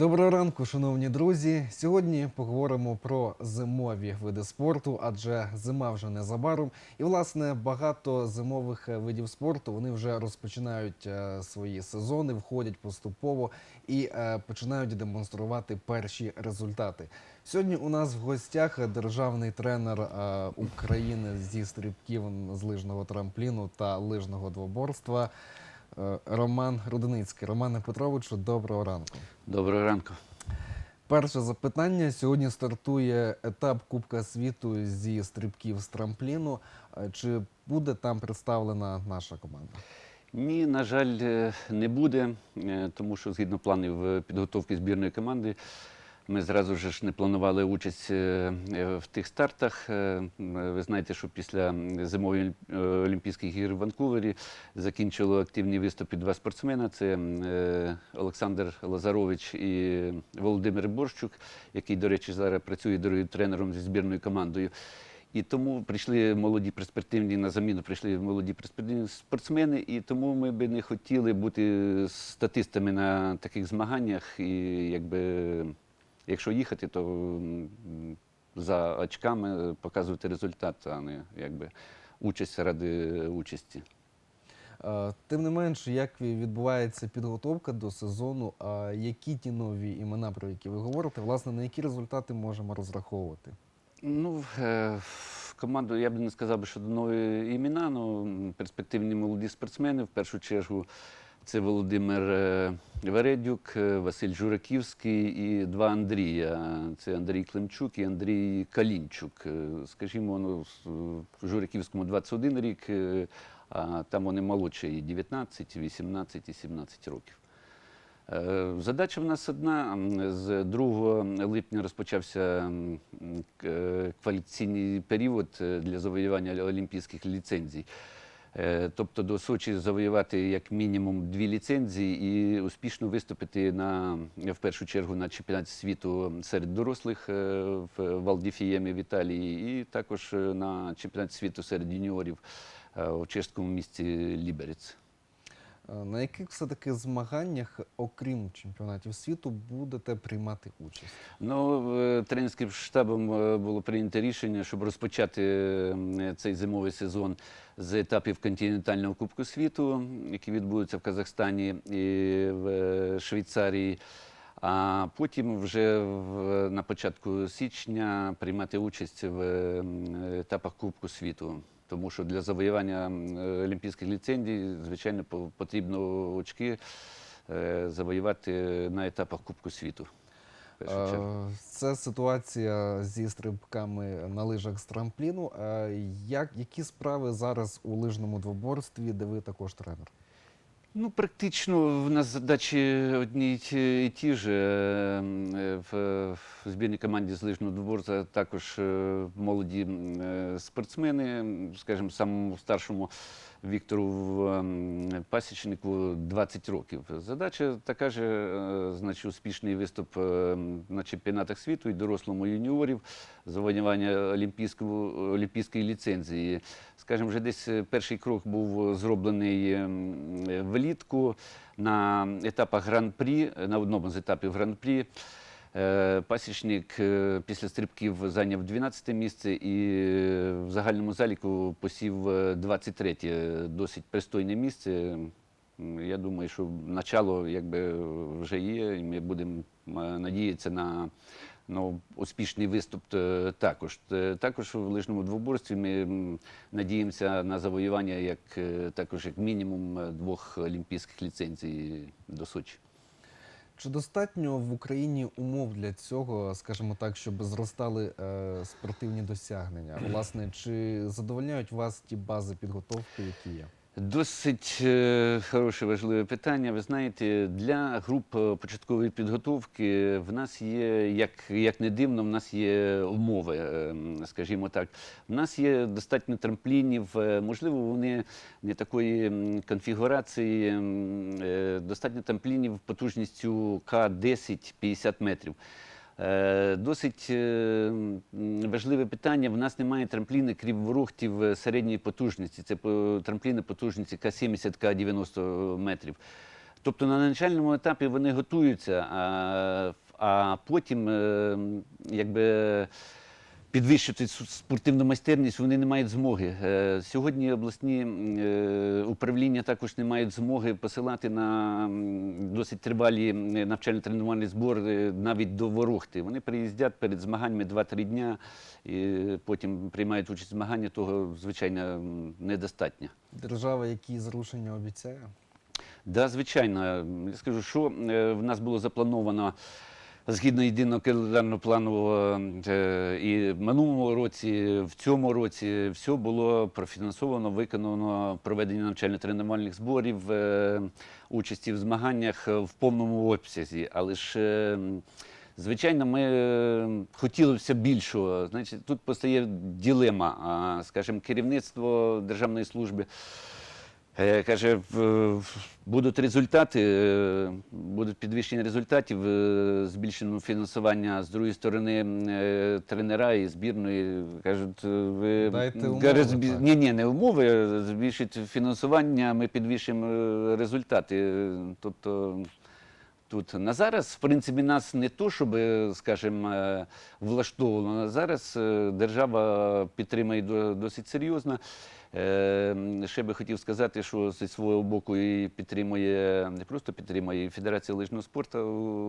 Доброго ранку, шановні друзі. Сьогодні поговоримо про зимові види спорту, адже зима вже незабаром. І власне багато зимових е, видів спорту вони вже розпочинають е, свої сезони, входять поступово і е, починають демонструвати перші результати. Сьогодні у нас в гостях державний тренер України зі стрибків з лижного трампліну та лижного двоборства. Е, Роман Руденицький. Романе Петровичу, доброго ранку. Доброго ранку. Перше запитання. Сьогодні стартує етап Кубка світу зі стрибків з трампліну. Е, Чи буде там представлена наша команда? Ні, на жаль, е, не буде, тому що згідно планів підготовки збірної команди, ми зразу ж не планували участь е, е, в тих стартах. Е, Ви знаєте, що після е, Олімпійських ігор в Ванкувері закінчило активні виступи два спортсмена: це Олександр Лазарович і Володимир Борщук, який, до речі, зараз працює дорогим тренером зі збірною командою. І тому прийшли молоді перспективні на заміну, прийшли молоді перспективні спортсмени, і тому ми би не хотіли бути статистами на таких змаганнях. І якби, якщо їхати, то за очками показувати результат, а не якби участь ради участі. Е, Тим не менш, як відбувається підготовка до сезону, а які ті нові імена, про які ви говорите, власне, на які результати можемо розраховувати? Ну, е, в команду я б не сказав, що нові імена, ну, м, перспективні молоді спортсмени. В першу чергу це Володимир е, Вередюк, е, Василь Жураківський і два Андрія. Це Андрій Климчук і Андрій Калінчук. Е, Скажімо, ну, в Жураківському 21 рік, а там вони молодші, 19, 18 і 17 років. Задача в нас одна. З 2 липня розпочався кваліфікаційний період для завоювання олімпійських ліцензій. Е, Тобто до Сочі завоювати як мінімум дві ліцензії і успішно виступити на, в першу чергу на чемпіонаті світу серед дорослих е, в Валдіфіємі в Італії, і також е, на чемпіонаті світу серед юніорів у чеському місті Ліберець. Е, На яких все-таки змаганнях, окрім чемпіонатів світу, будете приймати участь? Ну, е, тренерським штабом е, було прийнято рішення, щоб розпочати цей зимовий сезон з етапів континентального Кубку світу, які відбудуться в Казахстані і в Швейцарії. А потім вже в, на початку січня приймати участь в етапах Кубку світу. Тому що для завоювання е, олімпійських ліцензій, звичайно, по- потрібно очки е, завоювати на етапах Кубку світу. Е, Це ситуація зі стрибками на лижах з трампліну. Як, які справи зараз у лижному двоборстві, де ви також тренер? Ну, практично в нас задачі одні і ті ж. Е, е, В, збірній команді з лижного дворця також е, молоді е, спортсмени, скажімо, самому старшому Віктору ем, Пасічнику 20 років. Задача така ж, е, значить, успішний виступ е, на чемпіонатах світу і дорослому юніорів, завоювання олімпійської ліцензії. Скажімо, вже десь е, перший крок був зроблений ем, влітку на етапах гран-прі, на одному з етапів гран-прі. Е, Пасічник е, після стрибків зайняв 12 місце і е, в загальному заліку посів е, 23 досить пристойне місце. Я думаю, що начало якби вже є, і ми будемо надіятися на ну, успішний виступ також. Також в лижному двоборстві ми надіємося на завоювання як також як мінімум двох олімпійських ліцензій до Сочі. Чи достатньо в Україні умов для цього, скажімо так, щоб зростали е, спортивні досягнення? Власне, чи задовольняють вас ті бази підготовки, які є? Досить е, хороше важливе питання. Ви знаєте, для груп е, початкової підготовки в нас є, як, як не дивно, в нас є умови, е, скажімо так. В нас є достатньо трамплінів, можливо, вони не такої конфігурації, достатньо трамплінів потужністю К-10 50 метрів. Е, Досить е, важливе питання. В нас немає трампліни крівворухтів ворогтів середньої потужності. Це трампліни потужності К-70, К-90 метрів. Тобто на начальному етапі вони готуються, а, а потім е, якби. Підвищити спортивну майстерність вони не мають змоги. Е, Сьогодні обласні е, управління також не мають змоги посилати на досить тривалі навчально-тренувальні збори навіть до Ворохти. Вони приїздять перед змаганнями 2-3 дня і потім приймають участь в змаганні. Того, звичайно, недостатньо. Держава які зрушення обіцяє? Да, звичайно. Я скажу, що е, в нас було заплановано згідно єдиного календарного плану е, і в минулому році, в цьому році все було профінансовано, виконано проведення навчально-тренувальних зборів, е, участі в змаганнях в повному обсязі. Але ж е, Звичайно, ми е, хотіли все більшого. Значить, тут постає ділема. Скажімо, керівництво державної служби Е, Каже, в- будуть результати, е, будуть підвищення результатів, е, збільшено фінансування з другої сторони е, тренера і збірної. Кажуть, е, ви Дайте умови, каже, збі- так. ні, ні, не умови, е, збільшить фінансування, ми підвищимо е, результати. Е, Тобто тут на зараз, в принципі, нас не то, щоб, скажімо, е, влаштовано. На зараз е, держава підтримує до- досить серйозно. Е, Ще би хотів сказати, що зі свого боку і підтримує, не просто підтримує і Федерація лижного спорту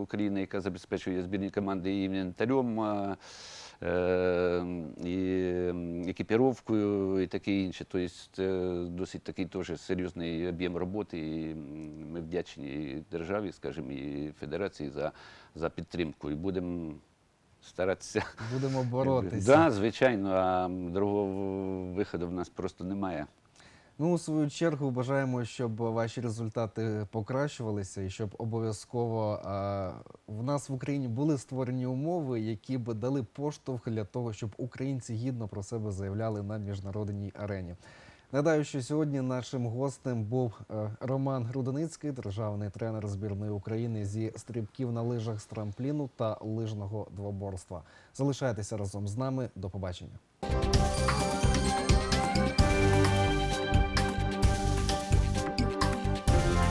України, яка забезпечує збірні команди і інвентарем, е, і екіпіровкою, і таке інше. Тобто це досить такий теж серйозний об'єм роботи. І ми вдячні і державі, скажімо, і федерації за, за підтримку. І будемо старатися. Будемо боротися. Да, звичайно, а другого виходу в нас просто немає. Ну, у свою чергу бажаємо, щоб ваші результати покращувалися і щоб обов'язково а, в нас в Україні були створені умови, які б дали поштовх для того, щоб українці гідно про себе заявляли на міжнародній арені. Нагадаю, що сьогодні нашим гостем був е, Роман Груденицький, державний тренер збірної України зі стрибків на лижах з трампліну та лижного двоборства. Залишайтеся разом з нами. До побачення.